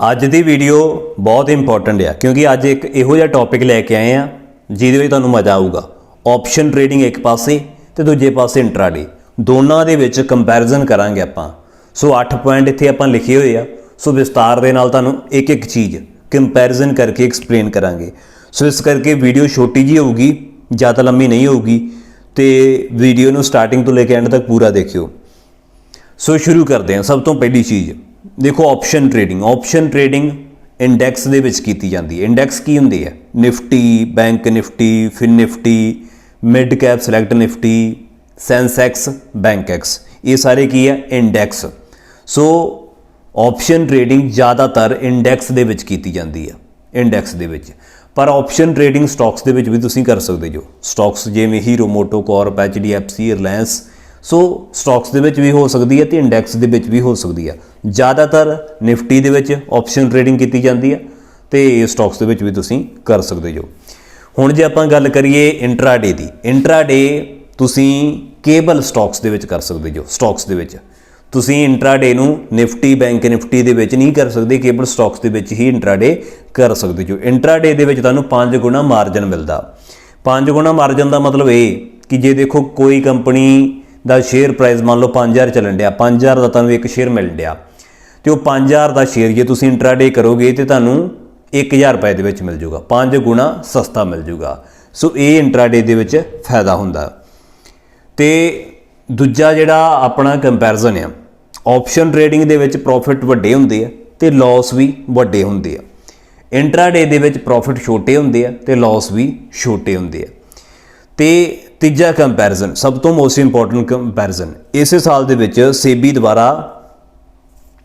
ਅੱਜ ਦੀ ਵੀਡੀਓ ਬਹੁਤ ਇੰਪੋਰਟੈਂਟ ਆ, ਕਿਉਂਕਿ ਅੱਜ ਇੱਕ ਇਹੋ ਜਿਹਾ ਟੌਪਿਕ ਲੈ ਕੇ ਆਏ ਆ, ਜਿਹਦੇ ਵਿੱਚ ਤੁਹਾਨੂੰ ਮਜ਼ਾ ਆਊਗਾ। ਆਪਸ਼ਨ ਟ੍ਰੇਡਿੰਗ ਇੱਕ ਪਾਸੇ ਤੇ ਦੂਜੇ ਪਾਸੇ ਇੰਟਰਾਡੇ ਦੋਨਾਂ ਦੇ ਵਿੱਚ ਕੰਪੈਰੀਜ਼ਨ ਕਰਾਂਗੇ ਆਪਾਂ। ਸੋ 8 ਪੁਆਇੰਟ ਇੱਥੇ ਆਪਾਂ ਲਿਖੇ ਹੋਏ ਆ। ਸੋ ਵਿਸਤਾਰ ਦੇ ਨਾਲ ਤੁਹਾਨੂੰ ਇੱਕ ਇੱਕ ਚੀਜ਼ ਕੰਪੈਰੀਜ਼ਨ ਕਰਕੇ ਐਕਸਪਲੇਨ ਕਰਾਂਗੇ। ਸੋ ਇਸ ਕਰਕੇ ਵੀਡੀਓ ਛੋਟੀ ਜੀ ਹੋਊਗੀ, ਜ਼ਿਆਦਾ ਲੰਮੀ ਨਹੀਂ ਹੋਊਗੀ ਤੇ ਵੀਡੀਓ ਨੂੰ ਸਟਾਰਟਿੰਗ ਤੋਂ ਲੈ ਕੇ ਐਂਡ ਤੱਕ ਪੂਰਾ ਦੇਖਿਓ। ਸੋ ਸ਼ੁਰੂ ਕਰਦੇ ਹਾਂ। ਸਭ ਤੋਂ ਪਹਿਲੀ ਚੀਜ਼ ਦੇਖੋ option trading option trading index ਦੇ ਵਿੱਚ ਕੀਤੀ ਜਾਂਦੀ ਹੈ। ਇੰਡੈਕਸ ਕੀ ਹੁੰਦੀ ਹੈ? Nifty bank Nifty fin Nifty mid cap select Nifty Sensex Bankex ਇਹ ਸਾਰੇ ਕੀ ਹੈ? ਇੰਡੈਕਸ ਸੋ ਆਪਸ਼ਨ ਟ੍ਰੇਡਿੰਗ ਜ਼ਿਆਦਾਤਰ ਇੰਡੈਕਸ ਦੇ ਵਿੱਚ ਕੀਤੀ ਜਾਂਦੀ ਹੈ। ਇੰਡੈਕਸ ਦੇ ਵਿੱਚ। ਪਰ ਆਪਸ਼ਨ ਟ੍ਰੇਡਿੰਗ ਸਟਾਕਸ ਦੇ ਵਿੱਚ ਵੀ ਤੁਸੀਂ ਕਰ ਸਕਦੇ ਜੋ। ਸਟਾਕਸ ਜਿਵੇਂ Hero MotoCorp HDFC Reliance so stocks ਦੇ ਵਿੱਚ ਵੀ ਹੋ ਸਕਦੀ ਹੈ ਤੇ ਇੰਡੈਕਸ ਦੇ ਵਿੱਚ ਵੀ ਹੋ ਸਕਦੀ ਹੈ। ਜ਼ਿਆਦਾਤਰ ਨਿਫਟੀ ਦੇ ਵਿੱਚ ਆਪਸ਼ਨ ਟ੍ਰੇਡਿੰਗ ਕੀਤੀ ਜਾਂਦੀ ਹੈ ਤੇ ਸਟਾਕਸ ਦੇ ਵਿੱਚ ਵੀ ਤੁਸੀਂ ਕਰ ਸਕਦੇ ਜੋ। ਹੁਣ ਜੇ ਆਪਾਂ ਗੱਲ ਕਰੀਏ ਇੰਟਰਾਡੇ ਦੀ, ਇੰਟਰਾਡੇ ਤੁਸੀਂ ਕੇਬਲ ਸਟਾਕਸ ਦੇ ਵਿੱਚ ਕਰ ਸਕਦੇ ਜੋ, ਸਟਾਕਸ ਦੇ ਵਿੱਚ। ਤੁਸੀਂ ਇੰਟਰਾਡੇ ਨੂੰ ਨਿਫਟੀ, ਬੈਂਕ ਨਿਫਟੀ ਦੇ ਵਿੱਚ ਨਹੀਂ ਕਰ ਸਕਦੇ, ਕੇਬਲ ਸਟਾਕਸ ਦੇ ਵਿੱਚ ਹੀ ਇੰਟਰਾਡੇ ਕਰ ਸਕਦੇ ਜੋ। ਇੰਟਰਾਡੇ ਦੇ ਵਿੱਚ ਤੁਹਾਨੂੰ 5 ਗੁਣਾ ਮਾਰਜਨ ਮਿਲਦਾ। 5 ਗੁਣਾ ਮਾਰਜਨ ਦਾ ਮਤਲਬ ਇਹ ਕਿ ਜੇ ਦੇਖੋ ਕੋਈ ਕੰਪਨੀ ਦਾ ਸ਼ੇਅਰ ਪ੍ਰਾਈਸ ਮੰਨ ਲਓ 5000 ਚੱਲਣ ਡਿਆ 5000 ਦਾ ਤੁਹਾਨੂੰ ਇੱਕ ਸ਼ੇਅਰ ਮਿਲਣ ਡਿਆ। ਤੇ ਉਹ 5000 ਦਾ ਸ਼ੇਅਰ ਜੇ ਤੁਸੀਂ ਇੰਟਰਾਡੇ ਕਰੋਗੇ ਤੇ ਤੁਹਾਨੂੰ 1000 ਰੁਪਏ ਦੇ ਵਿੱਚ ਮਿਲ ਜਾਊਗਾ 5 ਗੁਣਾ ਸਸਤਾ ਮਿਲ ਜਾਊਗਾ। ਸੋ ਇਹ ਇੰਟਰਾਡੇ ਦੇ ਵਿੱਚ ਫਾਇਦਾ ਹੁੰਦਾ। ਤੇ ਦੂਜਾ ਜਿਹੜਾ ਆਪਣਾ ਕੰਪੈਰੀਜ਼ਨ ਆ ਆਪਸ਼ਨ ਟ੍ਰੇਡਿੰਗ ਦੇ ਵਿੱਚ ਪ੍ਰੋਫਿਟ ਵੱਡੇ ਹੁੰਦੇ ਆ ਤੇ ਲਾਸ ਵੀ ਵੱਡੇ ਹੁੰਦੇ ਆ। ਇੰਟਰਾਡੇ ਦੇ ਵਿੱਚ ਪ੍ਰੋਫਿਟ ਛੋਟੇ ਹੁੰਦੇ ਆ ਤੇ ਲਾਸ ਵੀ ਛੋਟੇ ਹੁੰਦੇ ਆ। ਤੇ ਤੀਜਾ ਕੰਪੈਰੀਜ਼ਨ ਸਭ ਤੋਂ ਮੋਸਟ ਇੰਪੋਰਟੈਂਟ ਕੰਪੈਰੀਜ਼ਨ ਇਸੇ ਸਾਲ ਦੇ ਵਿੱਚ ਸੇਬੀ ਦੁਆਰਾ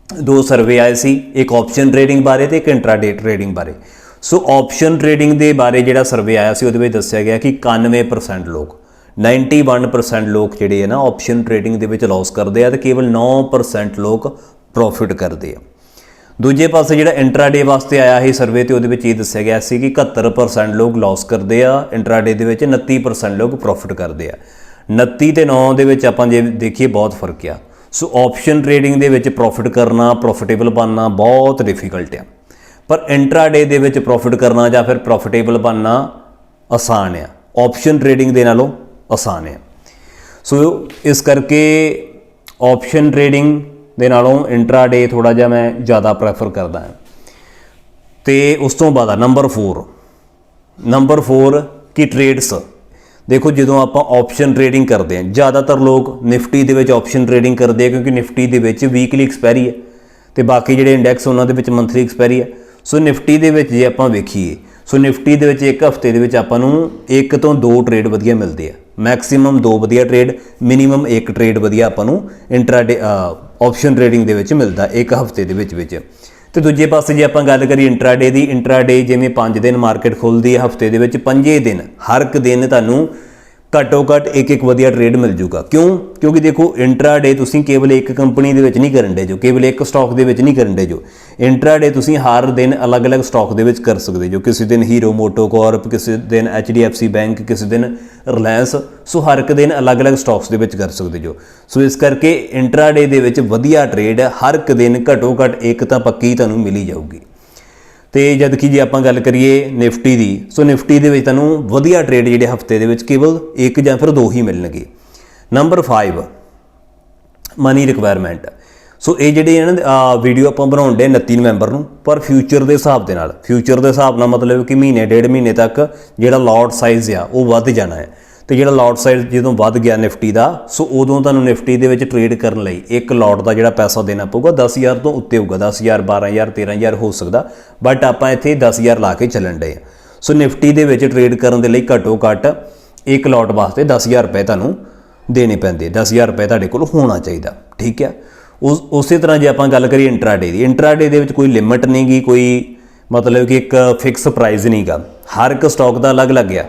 ਦੋ ਸਰਵੇ ਆਏ ਸੀ, ਇੱਕ ਆਪਸ਼ਨ ਟ੍ਰੇਡਿੰਗ ਬਾਰੇ ਤੇ ਇੱਕ ਇੰਟਰਾਡੇ ਟ੍ਰੇਡਿੰਗ ਬਾਰੇ। ਸੋ ਆਪਸ਼ਨ ਟ੍ਰੇਡਿੰਗ ਦੇ ਬਾਰੇ ਜਿਹੜਾ ਸਰਵੇ ਆਇਆ ਸੀ, ਉਹਦੇ ਵਿੱਚ ਦੱਸਿਆ ਗਿਆ ਕਿ 91% ਲੋਕ 91% ਲੋਕ ਜਿਹੜੇ ਆ ਨਾ ਆਪਸ਼ਨ ਟ੍ਰੇਡਿੰਗ ਦੇ ਵਿੱਚ ਲਾਸ ਕਰਦੇ ਆ ਤੇ ਕੇਵਲ 9% ਲੋਕ ਪ੍ਰੋਫਿਟ ਕਰਦੇ ਆ। ਦੂਜੇ ਪਾਸੇ ਜਿਹੜਾ ਇੰਟਰਾਡੇ ਵਾਸਤੇ ਆਇਆ ਸੀ ਸਰਵੇ ਤੇ ਉਹਦੇ ਵਿੱਚ ਇਹ ਦੱਸਿਆ ਗਿਆ ਸੀ ਕਿ 71% ਲੋਕ ਲਾਸ ਕਰਦੇ ਆ ਇੰਟਰਾਡੇ ਦੇ ਵਿੱਚ 29% ਲੋਕ ਪ੍ਰੋਫਿਟ ਕਰਦੇ ਆ। 29 ਤੇ 9 ਦੇ ਵਿੱਚ ਆਪਾਂ ਜੇ ਦੇਖੀਏ ਬਹੁਤ ਫ਼ਰਕ ਆ। ਸੋ ਆਪਸ਼ਨ ਟ੍ਰੇਡਿੰਗ ਦੇ ਵਿੱਚ ਪ੍ਰੋਫਿਟ ਕਰਨਾ ਪ੍ਰੋਫਿਟੇਬਲ ਬਣਨਾ ਬਹੁਤ ਡਿਫਿਕਲਟ ਆ। ਪਰ ਇੰਟਰਾਡੇ ਦੇ ਵਿੱਚ ਪ੍ਰੋਫਿਟ ਕਰਨਾ ਜਾਂ ਫਿਰ ਪ੍ਰੋਫਿਟੇਬਲ ਬਣਨਾ ਆਸਾਨ ਆ। ਆਪਸ਼ਨ ਟ੍ਰੇਡਿੰਗ ਦੇ ਨਾਲੋਂ ਆਸਾਨ ਆ। ਸੋ ਇਸ ਕਰਕੇ ਆਪਸ਼ਨ ਟ੍ਰੇਡਿੰਗ ਦੇ ਨਾਲੋਂ ਇੰਟਰਾਡੇ ਥੋੜਾ ਜਿਹਾ ਮੈਂ ਜ਼ਿਆਦਾ ਪ੍ਰੈਫਰ ਕਰਦਾ ਹਾਂ। ਤੇ ਉਸ ਤੋਂ ਬਾਅਦ ਨੰਬਰ 4 ਨੰਬਰ 4 ਕੀ ਟ੍ਰੇਡਸ ਦੇਖੋ, ਜਦੋਂ ਆਪਾਂ ਆਪਸ਼ਨ ਟ੍ਰੇਡਿੰਗ ਕਰਦੇ ਹਾਂ, ਜ਼ਿਆਦਾਤਰ ਲੋਕ ਨਿਫਟੀ ਦੇ ਵਿੱਚ ਆਪਸ਼ਨ ਟ੍ਰੇਡਿੰਗ ਕਰਦੇ ਆ, ਕਿਉਂਕਿ ਨਿਫਟੀ ਦੇ ਵਿੱਚ ਵੀਕਲੀ ਐਕਸਪਾਇਰੀ ਹੈ ਤੇ ਬਾਕੀ ਜਿਹੜੇ ਇੰਡੈਕਸ ਉਹਨਾਂ ਦੇ ਵਿੱਚ ਮੰਥਲੀ ਐਕਸਪਾਇਰੀ ਹੈ। ਸੋ ਨਿਫਟੀ ਦੇ ਵਿੱਚ ਜੇ ਆਪਾਂ ਵੇਖੀਏ, ਸੋ ਨਿਫਟੀ ਦੇ ਵਿੱਚ ਇੱਕ ਹਫ਼ਤੇ ਦੇ ਵਿੱਚ ਆਪਾਂ ਨੂੰ ਇੱਕ ਤੋਂ ਦੋ ਟ੍ਰੇਡ ਵਧੀਆ ਮਿਲਦੇ ਆ। ਮੈਕਸਿਮਮ ਦੋ ਵਧੀਆ ਟ੍ਰੇਡ ਮਿਨੀਮਮ ਇੱਕ ਟ੍ਰੇਡ ਵਧੀਆ ਆਪਾਂ ਨੂੰ ਇੰਟਰਾਡੇ ਆਪਸ਼ਨ ਟ੍ਰੇਡਿੰਗ ਦੇ ਵਿੱਚ ਮਿਲਦਾ ਇੱਕ ਹਫ਼ਤੇ ਦੇ ਵਿੱਚ ਵਿੱਚ। ਤੇ ਦੂਜੇ ਪਾਸੇ ਜੇ ਆਪਾਂ ਗੱਲ ਕਰੀਏ ਇੰਟਰਾਡੇ ਦੀ ਇੰਟਰਾਡੇ ਜਿਵੇਂ 5 ਦਿਨ ਮਾਰਕੀਟ ਖੁੱਲਦੀ ਹੈ, ਹਫ਼ਤੇ ਦੇ ਵਿੱਚ 5 ਦਿਨ, ਹਰ ਇੱਕ ਦਿਨ ਤੁਹਾਨੂੰ ਘੱਟੋ ਘੱਟ ਇੱਕ ਇੱਕ ਵਧੀਆ ਟ੍ਰੇਡ ਮਿਲ ਜੂਗਾ। ਕਿਉਂ? ਕਿਉਂਕਿ ਦੇਖੋ ਇੰਟਰਾਡੇ ਤੁਸੀਂ ਕੇਵਲ ਇੱਕ ਕੰਪਨੀ ਦੇ ਵਿੱਚ ਨਹੀਂ ਕਰਨ ਦੇ ਜੋ, ਕੇਵਲ ਇੱਕ ਸਟਾਕ ਦੇ ਵਿੱਚ ਨਹੀਂ ਕਰਨ ਦੇ ਜੋ। ਇੰਟਰਾਡੇ ਤੁਸੀਂ ਹਰ ਦਿਨ ਅਲੱਗ-ਅਲੱਗ ਸਟਾਕ ਦੇ ਵਿੱਚ ਕਰ ਸਕਦੇ ਜੋ। ਕਿਸੇ ਦਿਨ ਹੀਰੋ ਮੋਟੋ ਕਾਰਪ ਕਿਸੇ ਦਿਨ ਐਚਡੀਐਫਸੀ ਬੈਂਕ ਕਿਸੇ ਦਿਨ ਰਿਲਾਇੰਸ ਸੋ ਹਰ ਇੱਕ ਦਿਨ ਅਲੱਗ-ਅਲੱਗ ਸਟਾਕਸ ਦੇ ਵਿੱਚ ਕਰ ਸਕਦੇ ਜੋ। ਸੋ ਇਸ ਕਰਕੇ ਇੰਟਰਾਡੇ ਦੇ ਵਿੱਚ ਵਧੀਆ ਟ੍ਰੇਡ ਹਰ ਇੱਕ ਦਿਨ ਘੱਟੋ ਘੱਟ ਇੱਕ ਤਾਂ ਪੱਕੀ ਤੁਹਾਨੂੰ ਮਿਲੀ ਜਾਊਗੀ। ਤੇ ਜਦ ਕਿ ਜੇ ਆਪਾਂ ਗੱਲ ਕਰੀਏ ਨਿਫਟੀ ਦੀ, ਸੋ ਨਿਫਟੀ ਦੇ ਵਿੱਚ ਤੁਹਾਨੂੰ ਵਧੀਆ ਟ੍ਰੇਡ ਜਿਹੜੇ ਹਫ਼ਤੇ ਦੇ ਵਿੱਚ ਕੇਵਲ ਇੱਕ ਜਾਂ ਫਿਰ ਦੋ ਹੀ ਮਿਲਣਗੇ। ਨੰਬਰ 5 ਮਨੀ ਰਿਕੁਆਇਰਮੈਂਟ ਸੋ ਇਹ ਜਿਹੜੇ ਇਹਨਾਂ ਦੇ ਵੀਡੀਓ ਆਪਾਂ ਬਣਾਉਣ ਦੇ 29 ਨਵੰਬਰ ਨੂੰ, ਪਰ ਫਿਊਚਰ ਦੇ ਹਿਸਾਬ ਦੇ ਨਾਲ ਫਿਊਚਰ ਦੇ ਹਿਸਾਬ ਨਾਲ ਮਤਲਬ ਕਿ ਮਹੀਨੇ, ਡੇਢ ਮਹੀਨੇ ਤੱਕ ਜਿਹੜਾ ਲੋਟ ਸਾਈਜ਼ ਆ, ਉਹ ਵੱਧ ਜਾਣਾ ਹੈ। ਤੇ ਜਿਹੜਾ ਲੋਟ ਸਾਈਜ਼ ਜਦੋਂ ਵੱਧ ਗਿਆ ਨਿਫਟੀ ਦਾ, ਸੋ ਉਦੋਂ ਤੁਹਾਨੂੰ ਨਿਫਟੀ ਦੇ ਵਿੱਚ ਟ੍ਰੇਡ ਕਰਨ ਲਈ ਇੱਕ ਲੋਟ ਦਾ ਜਿਹੜਾ ਪੈਸਾ ਦੇਣਾ ਪਊਗਾ 10000 ਤੋਂ ਉੱਤੇ ਹੋਊਗਾ 10000 12000 13000 ਹੋ ਸਕਦਾ ਬਟ ਆਪਾਂ ਇੱਥੇ 10000 ਲਾ ਕੇ ਚੱਲਣ ਡਏ ਆ ਸੋ ਨਿਫਟੀ ਦੇ ਵਿੱਚ ਟ੍ਰੇਡ ਕਰਨ ਦੇ ਲਈ ਘੱਟੋ ਘੱਟ ਇੱਕ ਲੋਟ ਵਾਸਤੇ 10000 ਰੁਪਏ ਤੁਹਾਨੂੰ ਦੇਣੇ ਪੈਂਦੇ 10000 ਰੁਪਏ ਤੁਹਾਡੇ ਕੋਲ ਹੋਣਾ ਚਾਹੀਦਾ, ਠੀਕ ਹੈ? ਉਸ, ਉਸੇ ਤਰ੍ਹਾਂ ਜੇ ਆਪਾਂ ਗੱਲ ਕਰੀਏ ਇੰਟਰਾਡੇ ਦੀ ਇੰਟਰਾਡੇ ਦੇ ਵਿੱਚ ਕੋਈ ਲਿਮਿਟ ਨਹੀਂਗੀ ਕੋਈ ਮਤਲਬ ਕਿ ਇੱਕ ਫਿਕਸ ਪ੍ਰਾਈਸ ਨਹੀਂਗਾ ਹਰ ਇੱਕ ਸਟਾਕ ਦਾ ਅਲੱਗ-ਅਲੱਗ ਆ।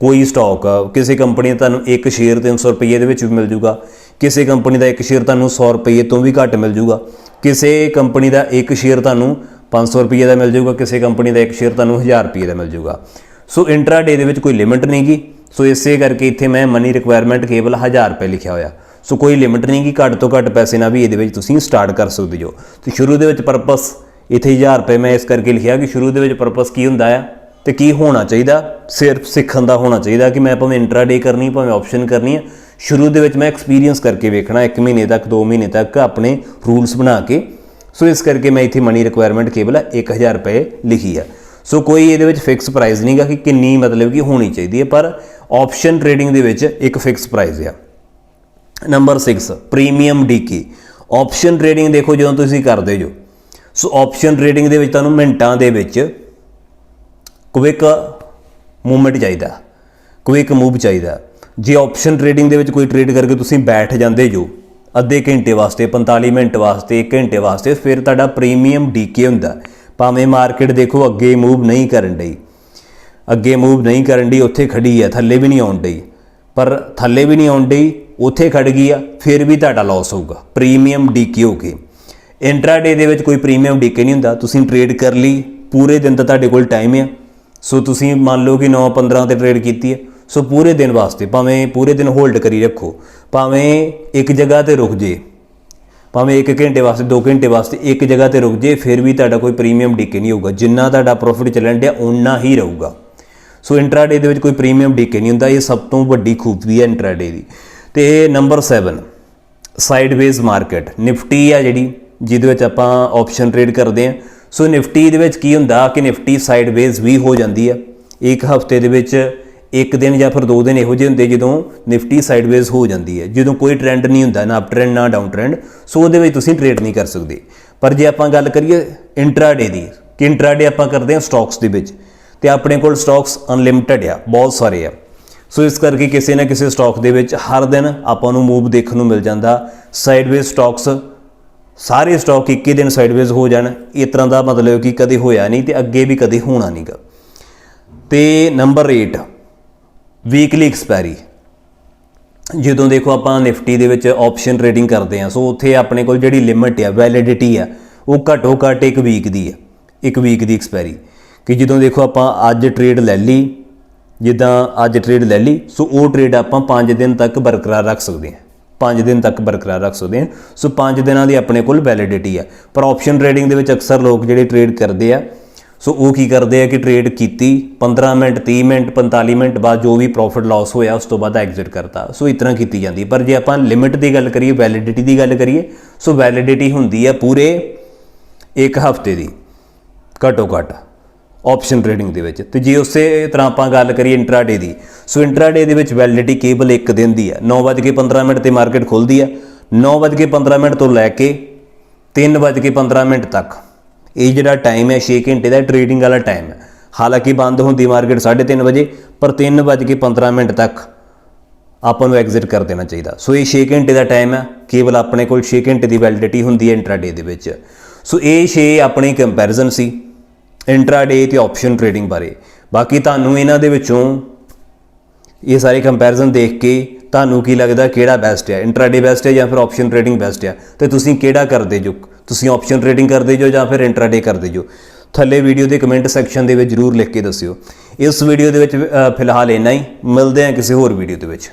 ਕੋਈ ਸਟਾਕ ਕਿਸੇ ਕੰਪਨੀ ਦਾ ਤੁਹਾਨੂੰ ਇੱਕ ਸ਼ੇਅਰ 300 ਰੁਪਏ ਦੇ ਵਿੱਚ ਵੀ ਮਿਲ ਜੂਗਾ, ਕਿਸੇ ਕੰਪਨੀ ਦਾ ਇੱਕ ਸ਼ੇਅਰ ਤੁਹਾਨੂੰ 100 ਰੁਪਏ ਤੋਂ ਵੀ ਘੱਟ ਮਿਲ ਜੂਗਾ, ਕਿਸੇ ਕੰਪਨੀ ਦਾ ਇੱਕ ਸ਼ੇਅਰ ਤੁਹਾਨੂੰ 500 ਰੁਪਏ ਦਾ ਮਿਲ ਜੂਗਾ, ਕਿਸੇ ਕੰਪਨੀ ਦਾ ਇੱਕ ਸ਼ੇਅਰ ਤੁਹਾਨੂੰ 1000 ਰੁਪਏ ਦਾ ਮਿਲ ਜੂਗਾ। ਸੋ ਇੰਟਰਾਡੇ ਦੇ ਵਿੱਚ ਕੋਈ ਲਿਮਿਟ ਨਹੀਂਗੀ ਸੋ ਇਸੇ ਕਰਕੇ ਇੱਥੇ ਮੈਂ ਮਨੀ ਰਿਕੁਆਇਰਮੈਂਟ ਕੇਵਲ 1000 ਰੁਪਏ ਲਿਖਿਆ ਹੋਇਆ। ਸੋ ਕੋਈ ਲਿਮਿਟ ਨਹੀਂ ਕਿ ਘੱਟ ਤੋਂ ਘੱਟ ਪੈਸੇ ਨਾਲ ਵੀ ਇਹਦੇ ਵਿੱਚ ਤੁਸੀਂ ਸਟਾਰਟ ਕਰ ਸਕਦੇ ਹੋ। ਤੇ ਸ਼ੁਰੂ ਦੇ ਵਿੱਚ ਪਰਪਸ ਇੱਥੇ 1000 ਰੁਪਏ ਮੈਂ ਇਸ ਕਰਕੇ ਲਿਖਿਆ ਕਿ ਸ਼ੁਰੂ ਦੇ ਵਿੱਚ ਪਰਪਸ ਕੀ ਹੁੰਦਾ ਆ? ਤੇ ਕੀ ਹੋਣਾ ਚਾਹੀਦਾ? ਸਿਰਫ ਸਿੱਖਣ ਦਾ ਹੋਣਾ ਚਾਹੀਦਾ ਕਿ ਮੈਂ ਭਾਵੇਂ ਇੰਟਰਾਡੇ ਕਰਨੀ, ਭਾਵੇਂ ਆਪਸ਼ਨ ਕਰਨੀ ਹੈ। ਸ਼ੁਰੂ ਦੇ ਵਿੱਚ ਮੈਂ ਐਕਸਪੀਰੀਅੰਸ ਕਰਕੇ ਵੇਖਣਾ 1 ਮਹੀਨੇ ਤੱਕ 2 ਮਹੀਨੇ ਤੱਕ ਆਪਣੇ ਰੂਲਸ ਬਣਾ ਕੇ। ਸੋ ਇਸ ਕਰਕੇ ਮੈਂ ਇੱਥੇ ਮਨੀ ਰਿਕੁਆਇਰਮੈਂਟ ਕੇਵਲ 1000 ਰੁਪਏ ਲਿਖੀ ਆ ਸੋ ਕੋਈ ਇਹਦੇ ਵਿੱਚ ਫਿਕਸ ਪ੍ਰਾਈਸ ਨਹੀਂਗਾ ਕਿ ਕਿੰਨੀ ਮਤਲਬ ਕਿ ਹੋਣੀ ਚਾਹੀਦੀ ਹੈ, ਪਰ ਆਪਸ਼ਨ ਟ੍ਰੇਡਿੰਗ ਦੇ ਵਿੱਚ ਇੱਕ ਫਿਕਸ ਪ੍ਰਾਈਸ ਆ। Number 6 premium decay option trading ਦੇਖੋ ਜਦੋਂ ਤੁਸੀਂ ਕਰਦੇ ਜੋ। ਸੋ ਆਪਸ਼ਨ ਟ੍ਰੇਡਿੰਗ ਦੇ ਵਿੱਚ ਤੁਹਾਨੂੰ ਮਿੰਟਾਂ ਦੇ ਵਿੱਚ ਕੁਇਕ ਮੂਵਮੈਂਟ ਚਾਹੀਦਾ। ਕੁਇਕ ਮੂਵ ਚਾਹੀਦਾ। ਜੇ ਆਪਸ਼ਨ ਟ੍ਰੇਡਿੰਗ ਦੇ ਵਿੱਚ ਕੋਈ ਟ੍ਰੇਡ ਕਰਕੇ ਤੁਸੀਂ ਬੈਠ ਜਾਂਦੇ ਜੋ, ਅੱਧੇ ਘੰਟੇ ਵਾਸਤੇ 45 ਮਿੰਟ ਵਾਸਤੇ 1 ਘੰਟੇ ਵਾਸਤੇ, ਫਿਰ ਤੁਹਾਡਾ ਪ੍ਰੀਮੀਅਮ ਡੀਕੇ ਹੁੰਦਾ। ਭਾਵੇਂ ਮਾਰਕੀਟ ਦੇਖੋ, ਅੱਗੇ ਮੂਵ ਨਹੀਂ ਕਰਨ ਡਈ। ਅੱਗੇ ਮੂਵ ਨਹੀਂ ਕਰਨ ਦੀ ਉੱਥੇ ਖੜੀ ਹੈ ਥੱਲੇ ਵੀ ਨਹੀਂ ਆਉਣ ਡਈ। ਪਰ ਥੱਲੇ ਵੀ ਨਹੀਂ ਆਉਣ ਡਈ, ਉੱਥੇ ਖੜ ਗਈ ਆ, ਫਿਰ ਵੀ ਤੁਹਾਡਾ ਲਾਸ ਹੋਊਗਾ। ਪ੍ਰੀਮੀਅਮ ਡੀਕੇ ਹੋ ਕੇ। ਇੰਟਰਾਡੇ ਦੇ ਵਿੱਚ ਕੋਈ ਪ੍ਰੀਮੀਅਮ ਡੀਕੇ ਨਹੀਂ ਹੁੰਦਾ। ਤੁਸੀਂ ਟ੍ਰੇਡ ਕਰ ਲਈ, ਪੂਰੇ ਦਿਨ ਦਾ ਤੁਹਾਡੇ ਕੋਲ ਟਾਈਮ ਆ। ਸੋ ਤੁਸੀਂ ਮੰਨ ਲਓ ਕਿ 9 15 ਤੇ ਟ੍ਰੇਡ ਕੀਤੀ ਹੈ, ਸੋ ਪੂਰੇ ਦਿਨ ਵਾਸਤੇ ਭਾਵੇਂ ਪੂਰੇ ਦਿਨ ਹੋਲਡ ਕਰੀ ਰੱਖੋ, ਭਾਵੇਂ ਇੱਕ ਜਗ੍ਹਾ ਤੇ ਰੁਕ ਜੇ, ਭਾਵੇਂ 1 ਘੰਟੇ ਵਾਸਤੇ 2 ਘੰਟੇ ਵਾਸਤੇ ਇੱਕ ਜਗ੍ਹਾ ਤੇ ਰੁਕ ਜੇ, ਫਿਰ ਵੀ ਤੁਹਾਡਾ ਕੋਈ ਪ੍ਰੀਮੀਅਮ ਡੀਕੇ ਨਹੀਂ ਹੋਊਗਾ। ਜਿੰਨਾ ਤੁਹਾਡਾ ਪ੍ਰੋਫਿਟ ਚੱਲਣ ਡਿਆ ਉਨਾ ਹੀ ਰਹੂਗਾ। ਸੋ ਇੰਟਰਾਡੇ ਦੇ ਵਿੱਚ ਕੋਈ ਪ੍ਰੀਮੀਅਮ ਡੀਕੇ ਨਹੀਂ ਹੁੰਦਾ, ਇਹ ਸਭ ਤੋਂ ਵੱਡੀ ਖੂਬੀ ਹੈ ਇੰਟਰਾਡੇ ਦੀ। ਤੇ ਨੰਬਰ 7 ਸਾਈਡਵੇਜ਼ ਮਾਰਕੀਟ ਨਿਫਟੀ ਆ ਜਿਹੜੀ, ਜਿਹਦੇ ਵਿੱਚ ਆਪਾਂ ਆਪਸ਼ਨ ਟ੍ਰੇਡ ਕਰਦੇ ਆ ਸੋ ਨਿਫਟੀ ਦੇ ਵਿੱਚ ਕੀ ਹੁੰਦਾ ਕਿ ਨਿਫਟੀ ਸਾਈਡਵੇਜ਼ ਵੀ ਹੋ ਜਾਂਦੀ ਆ ਇੱਕ ਹਫ਼ਤੇ ਦੇ ਵਿੱਚ ਇੱਕ ਦਿਨ ਜਾਂ ਫਿਰ ਦੋ ਦਿਨ ਇਹੋ ਜਿਹੇ ਹੁੰਦੇ ਜਦੋਂ ਨਿਫਟੀ ਸਾਈਡਵੇਜ਼ ਹੋ ਜਾਂਦੀ ਹੈ। ਜਦੋਂ ਕੋਈ ਟ੍ਰੈਂਡ ਨਹੀਂ ਹੁੰਦਾ, ਨਾ ਅਪ ਟ੍ਰੈਂਡ ਨਾ ਡਾਊਨ ਟ੍ਰੈਂਡ ਸੋ ਉਹਦੇ ਵਿੱਚ ਤੁਸੀਂ ਟ੍ਰੇਡ ਨਹੀਂ ਕਰ ਸਕਦੇ। ਪਰ ਜੇ ਆਪਾਂ ਗੱਲ ਕਰੀਏ ਇੰਟਰਾਡੇ ਦੀ, ਕਿ ਇੰਟਰਾਡੇ ਆਪਾਂ ਕਰਦੇ ਹਾਂ ਸਟਾਕਸ ਦੇ ਵਿੱਚ, ਤੇ ਆਪਣੇ ਕੋਲ ਸਟਾਕਸ ਅਨਲਿਮਿਟਿਡ ਆ, ਬਹੁਤ ਸਾਰੇ ਆ। ਸੋ ਇਸ ਕਰਕੇ ਕਿਸੇ ਨਾ ਕਿਸੇ ਸਟਾਕ ਦੇ ਵਿੱਚ ਹਰ ਦਿਨ ਆਪਾਂ ਨੂੰ ਮੂਵ ਦੇਖਣ ਨੂੰ ਮਿਲ ਜਾਂਦਾ। ਸਾਈਡਵੇਜ਼ ਸਟਾਕਸ ਸਾਰੇ ਸਟਾਕ ਇੱਕ ਦਿਨ ਸਾਈਡਵੇਜ਼ ਹੋ ਜਾਣ, ਇਸ ਤਰ੍ਹਾਂ ਦਾ ਮਤਲਬ ਕਿ ਕਦੇ ਹੋਇਆ ਨਹੀਂ ਤੇ ਅੱਗੇ ਵੀ ਕਦੇ ਹੋਣਾ ਨਹੀਂਗਾ। ਤੇ ਨੰਬਰ 8 ਵੀਕਲੀ ਐਕਸਪਾਇਰੀ ਜਦੋਂ ਦੇਖੋ ਆਪਾਂ ਨਿਫਟੀ ਦੇ ਵਿੱਚ ਆਪਸ਼ਨ ਟ੍ਰੇਡਿੰਗ ਕਰਦੇ ਆ ਸੋ ਉੱਥੇ ਆਪਣੇ ਕੋਲ ਜਿਹੜੀ ਲਿਮਿਟ ਆ ਵੈਲਿਡਿਟੀ ਆ, ਉਹ ਘੱਟੋ ਘੱਟ ਇੱਕ ਵੀਕ ਦੀ ਆ, ਇੱਕ ਵੀਕ ਦੀ ਐਕਸਪਾਇਰੀ ਕਿ ਜਦੋਂ ਦੇਖੋ ਆਪਾਂ ਅੱਜ ਟ੍ਰੇਡ ਲੈ ਲਈ, ਜਿੱਦਾਂ ਅੱਜ ਟ੍ਰੇਡ ਲੈ ਲਈ, ਸੋ ਉਹ ਟ੍ਰੇਡ ਆਪਾਂ 5 ਦਿਨ ਤੱਕ ਬਰਕਰਾਰ ਰੱਖ ਸਕਦੇ ਹਾਂ। 5 ਦਿਨ ਤੱਕ ਬਰਕਰਾਰ ਰੱਖ ਸਕਦੇ ਹਾਂ ਸੋ 5 ਦਿਨਾਂ ਦੀ ਆਪਣੇ ਕੋਲ ਵੈਲਿਡਿਟੀ ਆ। ਪਰ ਆਪਸ਼ਨ ਟ੍ਰੇਡਿੰਗ ਦੇ ਵਿੱਚ ਅਕਸਰ ਲੋਕ ਜਿਹੜੇ ਟ੍ਰੇਡ ਕਰਦੇ ਆ, ਸੋ ਉਹ ਕੀ ਕਰਦੇ ਆ ਕਿ ਟ੍ਰੇਡ ਕੀਤੀ 15 ਮਿੰਟ 30 ਮਿੰਟ 45 ਮਿੰਟ ਬਾਅਦ ਜੋ ਵੀ ਪ੍ਰੋਫਿਟ ਲਾਸ ਹੋਇਆ, ਉਸ ਤੋਂ ਬਾਅਦ ਐਗਜ਼ਿਟ ਕਰਤਾ। ਸੋ ਇਸ ਤਰ੍ਹਾਂ ਕੀਤੀ ਜਾਂਦੀ। ਪਰ ਜੇ ਆਪਾਂ ਲਿਮਿਟ ਦੀ ਗੱਲ ਕਰੀਏ ਵੈਲਿਡਿਟੀ ਦੀ ਗੱਲ ਕਰੀਏ, ਸੋ ਵੈਲਿਡਿਟੀ ਹੁੰਦੀ ਹੈ ਪੂਰੇ ਇੱਕ ਹਫ਼ਤੇ ਦੀ, ਘੱਟੋ ਘੱਟ। ਆਪਸ਼ਨ ਟ੍ਰੇਡਿੰਗ ਦੇ ਵਿੱਚ। ਤੇ ਜੇ ਉਸੇ ਤਰ੍ਹਾਂ ਆਪਾਂ ਗੱਲ ਕਰੀਏ ਇੰਟਰਾਡੇ ਦੀ, ਸੋ ਇੰਟਰਾਡੇ ਦੇ ਵਿੱਚ ਵੈਲਿਡਿਟੀ ਕੇਵਲ ਇੱਕ ਦਿਨ ਦੀ ਹੈ। 9:15 ਮਿੰਟ ਤੇ ਮਾਰਕੀਟ ਖੁੱਲਦੀ ਹੈ। 9:15 ਮਿੰਟ ਤੋਂ ਲੈ ਕੇ 3:15 ਮਿੰਟ ਤੱਕ। ਇਹ ਜਿਹੜਾ ਟਾਈਮ ਹੈ 6 ਘੰਟੇ ਦਾ ਟ੍ਰੇਡਿੰਗ ਵਾਲਾ ਟਾਈਮ ਹੈ। ਹਾਲਾਂਕਿ ਬੰਦ ਹੁੰਦੀ ਮਾਰਕੀਟ 3:30 ਵਜੇ, ਪਰ 3:15 ਮਿੰਟ ਤੱਕ ਆਪਾਂ ਨੂੰ ਐਗਜ਼ਿਟ ਕਰ ਦੇਣਾ ਚਾਹੀਦਾ। ਸੋ ਇਹ 6 ਘੰਟੇ ਦਾ ਟਾਈਮ ਹੈ। ਕੇਵਲ ਆਪਣੇ ਕੋਲ 6 ਘੰਟੇ ਦੀ ਵੈਲਿਡਿਟੀ ਹੁੰਦੀ ਹੈ ਇੰਟਰਾਡੇ ਦੇ ਵਿੱਚ। ਸੋ ਇਹ 6 ਆਪਣੀ ਕੰਪੈਰੀਜ਼ਨ ਸੀ। ਇੰਟਰਾਡੇ ਤੇ ਆਪਸ਼ਨ ਟ੍ਰੇਡਿੰਗ ਬਾਰੇ। ਬਾਕੀ ਤੁਹਾਨੂੰ ਇਹਨਾਂ ਦੇ ਵਿੱਚੋਂ ਇਹ ਸਾਰੇ ਕੰਪੈਰੀਜ਼ਨ ਦੇਖ ਕੇ ਤੁਹਾਨੂੰ ਕੀ ਲੱਗਦਾ ਕਿਹੜਾ ਬੈਸਟ ਹੈ ਇੰਟਰਾਡੇ ਬੈਸਟ ਹੈ ਜਾਂ ਫਿਰ ਆਪਸ਼ਨ ਟ੍ਰੇਡਿੰਗ ਬੈਸਟ ਹੈ ਤੇ ਤੁਸੀਂ ਕਿਹੜਾ ਕਰਦੇ ਜੋ? ਤੁਸੀਂ ਆਪਸ਼ਨ ਟ੍ਰੇਡਿੰਗ ਕਰਦੇ ਜੋ ਜਾਂ ਫਿਰ ਇੰਟਰਾਡੇ ਕਰਦੇ ਜੋ? ਥੱਲੇ ਵੀਡੀਓ ਦੇ ਕਮੈਂਟ ਸੈਕਸ਼ਨ ਦੇ ਵਿੱਚ ਜਰੂਰ ਲਿਖ ਕੇ ਦੱਸਿਓ। ਇਸ ਵੀਡੀਓ ਦੇ ਵਿੱਚ ਫਿਲਹਾਲ ਇੰਨਾ ਹੀ। ਮਿਲਦੇ ਹਾਂ ਕਿਸੇ ਹੋਰ ਵੀਡੀਓ ਦੇ ਵਿੱਚ।